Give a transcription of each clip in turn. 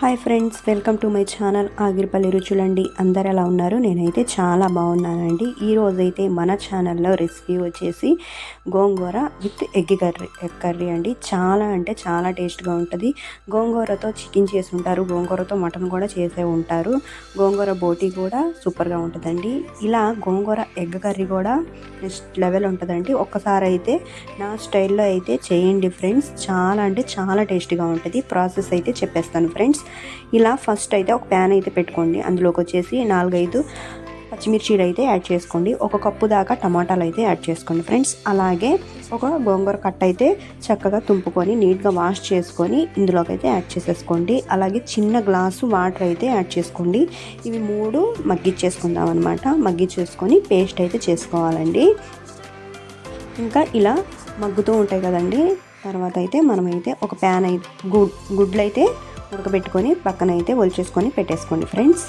Hi friends welcome to my channel Agiripalli రుచులండి. అందరు ఎలా ఉన్నారు? నేనైతే చాలా బాగున్నానండి. ఈ రోజైతే మన ఛానల్లో రెసిపీ వచ్చేసి gongura with egg curry egg curry అండి. చాలా అంటే చాలా టేస్ట్గా ఉంటుంది. గోంగూరతో చికెన్ చేసి ఉంటారు గోంగూరతో మటన్ కూడా చేసే ఉంటారు. గోంగూర బోటీ కూడా సూపర్గా ఉంటుందండి. ఇలా గోంగూర ఎగ్ కర్రీ కూడా నెక్స్ట్ లెవెల్ ఉంటుందండి. ఒక్కసారి అయితే నా స్టైల్లో అయితే చేయండి ఫ్రెండ్స్. చాలా అంటే చాలా టేస్టీగా ఉంటుంది. ప్రాసెస్ అయితే చెప్పేస్తాను ఫ్రెండ్స్. ఇలా ఫస్ట్ అయితే ఒక ప్యాన్ అయితే పెట్టుకోండి. అందులోకి వచ్చేసి నాలుగైదు పచ్చిమిర్చీలు అయితే యాడ్ చేసుకోండి. ఒక కప్పు దాకా టమాటాలు అయితే యాడ్ చేసుకోండి ఫ్రెండ్స్ అలాగే ఒక గోంగూర కట్ట అయితే చక్కగా తుంపుకొని నీట్గా వాష్ చేసుకొని ఇందులోకి అయితే యాడ్ చేసేసుకోండి. అలాగే చిన్న గ్లాసు వాటర్ అయితే యాడ్ చేసుకోండి. ఇవి మూడు మగ్గిచ్చేసుకుందాం అనమాట మగ్గిచ్చేసుకొని పేస్ట్ అయితే చేసుకోవాలండి. ఇంకా ఇలా మగ్గుతూ ఉంటాయి కదండి. తర్వాత అయితే మనమైతే ఒక ప్యాన్ అయితే గుడ్ గుడ్లు అయితే ఉడకబెట్టుకొని పక్కన అయితే ఒలిచేసుకొని పెట్టేసుకోండి ఫ్రెండ్స్.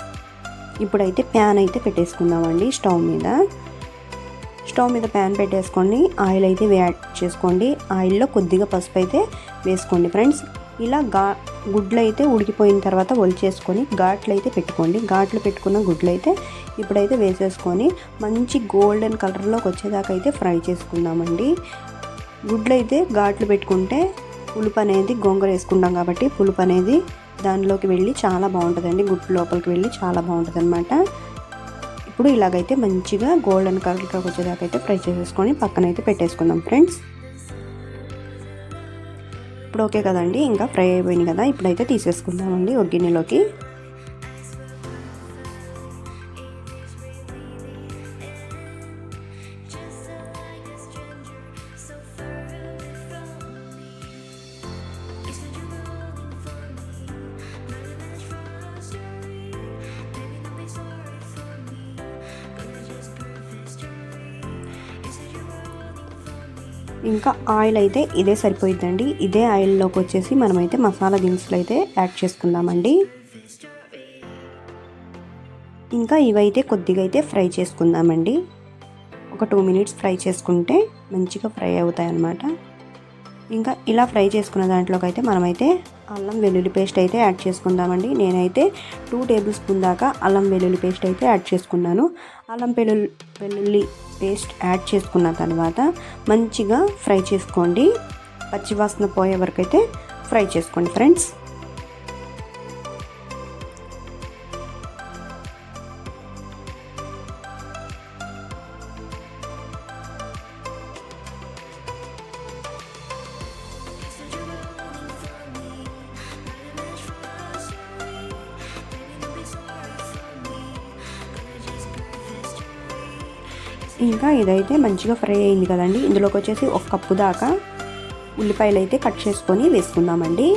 ఇప్పుడైతే ప్యాన్ అయితే పెట్టేసుకుందామండి స్టవ్ మీద. స్టవ్ మీద ప్యాన్ పెట్టేసుకోండి ఆయిల్ అయితే యాడ్ చేసుకోండి. ఆయిల్లో కొద్దిగా పసుపు అయితే వేసుకోండి ఫ్రెండ్స్. ఇలా గా గుడ్లు అయితే ఉడికిపోయిన తర్వాత ఒలిచేసుకొని ఘాట్లు అయితే పెట్టుకోండి. ఘాట్లు పెట్టుకున్న గుడ్లు అయితే ఇప్పుడైతే వేసేసుకొని మంచి గోల్డెన్ కలర్లోకి వచ్చేదాకా అయితే ఫ్రై చేసుకుందామండి. గుడ్లు అయితే ఘాట్లు పెట్టుకుంటే పులుపు అనేది గోంగూర వేసుకుంటాం కాబట్టి పులుపు అనేది దానిలోకి వెళ్ళి చాలా బాగుంటుందండి. గుడ్డు లోపలికి వెళ్ళి చాలా బాగుంటుంది అనమాట ఇప్పుడు ఇలాగైతే మంచిగా గోల్డెన్ కలర్లోకి వచ్చేదాకా అయితే ఫ్రై చేసేసుకొని పక్కనైతే పెట్టేసుకుందాం ఫ్రెండ్స్ ఇప్పుడు ఓకే కదండి ఇంకా ఫ్రై అయిపోయింది కదా ఇప్పుడైతే తీసేసుకుందామండి ఒక గిన్నెలోకి. ఇంకా ఆయిల్ అయితే ఇదే సరిపోయిద్దండి. ఇదే ఆయిల్లోకి వచ్చేసి మనమైతే మసాలా దినుసులు అయితే యాడ్ చేసుకుందామండి. ఇంకా ఇవైతే కొద్దిగా అయితే ఫ్రై చేసుకుందామండి. ఒక టూ మినిట్స్ ఫ్రై చేసుకుంటే మంచిగా ఫ్రై అవుతాయి అన్నమాట ఇంకా ఇలా ఫ్రై చేసుకున్న దాంట్లోకి అయితే మనమైతే అల్లం వెల్లుల్లి పేస్ట్ అయితే యాడ్ చేసుకుందామండి. నేనైతే టూ టేబుల్ స్పూన్ దాకా అల్లం వెల్లుల్లి పేస్ట్ అయితే యాడ్ చేసుకున్నాను. అల్లం వెల్లుల్లి వెల్లుల్లి పేస్ట్ యాడ్ చేసుకున్న తర్వాత మంచిగా ఫ్రై చేసుకోండి. పచ్చివాసన పోయే వరకు అయితే ఫ్రై చేసుకోండి ఫ్రెండ్స్. ఇంకా ఇదైతే మంచిగా ఫ్రై అయింది కదండి. ఇందులోకి వచ్చేసి ఒక కప్పు దాకా ఉల్లిపాయలు అయితే కట్ చేసుకొని వేసుకుందామండి.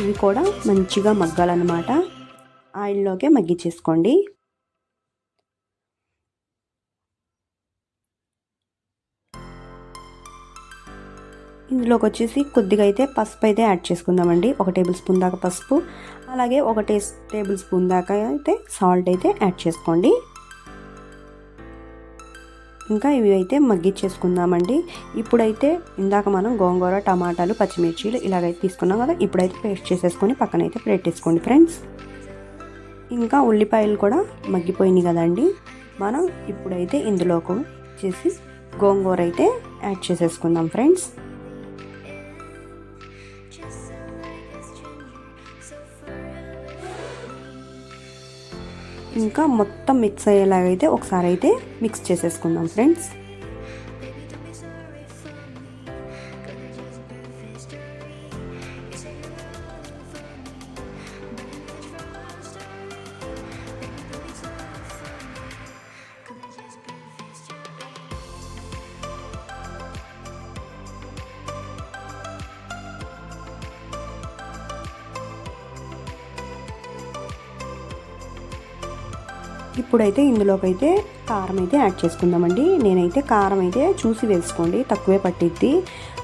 ఇవి కూడా మంచిగా మగ్గాలన్నమాట. ఆయిల్లోకే మగ్గించేసుకోండి ఇందులోకి వచ్చేసి కొద్దిగా అయితే పసుపు అయితే యాడ్ చేసుకుందామండి. ఒక టేబుల్ స్పూన్ దాకా పసుపు. అలాగే ఒక టే టేబుల్ స్పూన్ దాకా అయితే సాల్ట్ అయితే యాడ్ చేసుకోండి. ఇంకా ఇవి అయితే మగ్గిచ్చేసుకుందామండి. ఇప్పుడైతే ఇందాక మనం గోంగూర టమాటాలు పచ్చిమిర్చీలు ఇలాగైతే తీసుకున్నాం కదా ఇప్పుడైతే పేస్ట్ చేసేసుకొని పక్కనైతే పెట్టేసుకోండి ఫ్రెండ్స్. ఇంకా ఉల్లిపాయలు కూడా మగ్గిపోయినాయి కదండి. మనం ఇప్పుడైతే ఇందులోకి చేసి గోంగూర అయితే యాడ్ చేసేసుకుందాం ఫ్రెండ్స్. ఇంకా మొత్తం మిక్స్ అయ్యేలాగైతే ఒకసారి అయితే మిక్స్ చేసేసుకుందాం ఫ్రెండ్స్ ఇప్పుడైతే ఇందులోకి అయితే కారం అయితే యాడ్ చేసుకుందామండి. నేనైతే కారం అయితే చూసి వేసుకోండి తక్కువే పట్టిద్ది.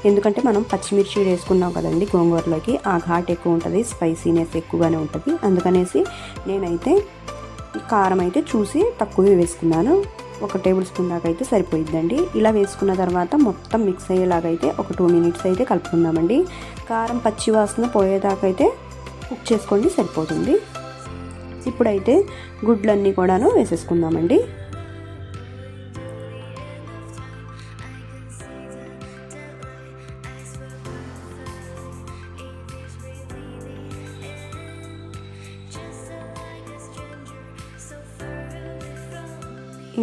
ఎందుకంటే మనం పచ్చిమిర్చి వేసుకున్నాం కదండి గోంగూరలోకి ఆ ఘాట్ ఎక్కువ ఉంటుంది స్పైసీనెస్ ఎక్కువగానే ఉంటుంది. అందుకనేసి నేనైతే కారం అయితే చూసి తక్కువే వేసుకున్నాను. ఒక టేబుల్ స్పూన్ దాకా అయితే సరిపోయిద్దండి. ఇలా వేసుకున్న తర్వాత మొత్తం మిక్స్ అయ్యేలాగైతే ఒక టూ మినిట్స్ అయితే కలుపుకుందామండి. కారం పచ్చి వాసన పోయేదాకైతే అయితే కుక్ చేసుకోండి సరిపోతుంది. ఇప్పుడైతే గుడ్లన్నీ కూడాను వేసేసుకుందామండి.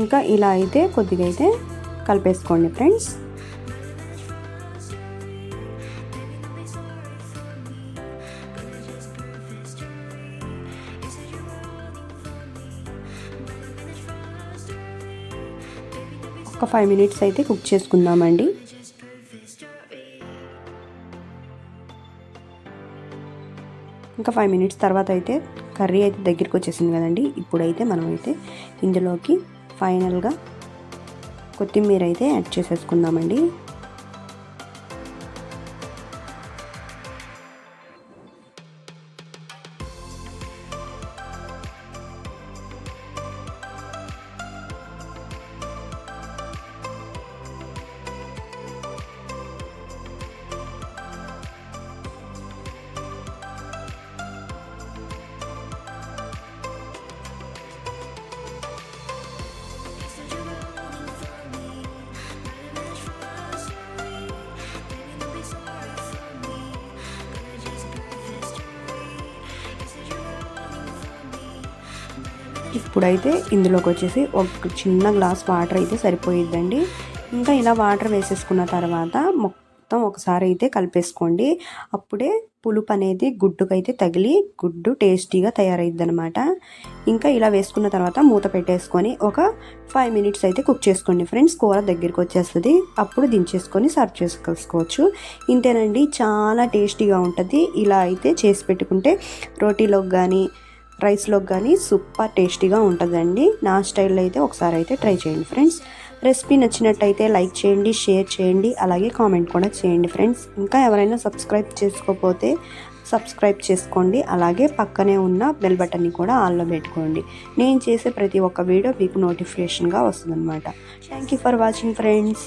ఇంకా ఇలా అయితే కొద్దిగా అయితే కలిపేసుకోండి ఫ్రెండ్స్. ఒక ఫైవ్ మినిట్స్ అయితే కుక్ చేసుకుందామండి. ఇంకా ఫైవ్ మినిట్స్ తర్వాత అయితే కర్రీ అయితే దగ్గరికి వచ్చేసింది కదండి. ఇప్పుడైతే మనమైతే ఇందులోకి ఫైనల్గా కొత్తిమీర అయితే యాడ్ చేసేసుకుందామండి. ఇప్పుడైతే ఇందులోకి వచ్చేసి ఒక చిన్న గ్లాస్ వాటర్ అయితే సరిపోయిద్దండి. ఇంకా ఇలా వాటర్ వేసేసుకున్న తర్వాత మొత్తం ఒకసారి అయితే కలిపేసుకోండి. అప్పుడే పులుపు అనేది గుడ్డుకైతే తగిలి గుడ్డు టేస్టీగా తయారైద్ది అనమాట ఇంకా ఇలా వేసుకున్న తర్వాత మూత పెట్టేసుకొని ఒక ఫైవ్ మినిట్స్ అయితే కుక్ చేసుకోండి ఫ్రెండ్స్. కూర దగ్గరికి వచ్చేస్తుంది. అప్పుడు దించేసుకొని సర్వ్ చేసుకోవచ్చు. ఇంతేనండి చాలా టేస్టీగా ఉంటుంది. ఇలా అయితే చేసి పెట్టుకుంటే రోటీలోకి కానీ రైస్లోకి కానీ సూపర్ టేస్టీగా ఉంటుందండి. నా స్టైల్లో అయితే ఒకసారి అయితే ట్రై చేయండి ఫ్రెండ్స్. రెసిపీ నచ్చినట్టయితే లైక్ చేయండి షేర్ చేయండి అలాగే కామెంట్ కూడా చేయండి ఫ్రెండ్స్. ఇంకా ఎవరైనా సబ్స్క్రైబ్ చేసుకోకపోతే సబ్స్క్రైబ్ చేసుకోండి అలాగే పక్కనే ఉన్న బెల్ బటన్ని కూడా ఆన్లో పెట్టుకోండి. నేను చేసే ప్రతి ఒక్క వీడియో మీకు నోటిఫికేషన్గా వస్తుందన్నమాట. Thank you for watching friends.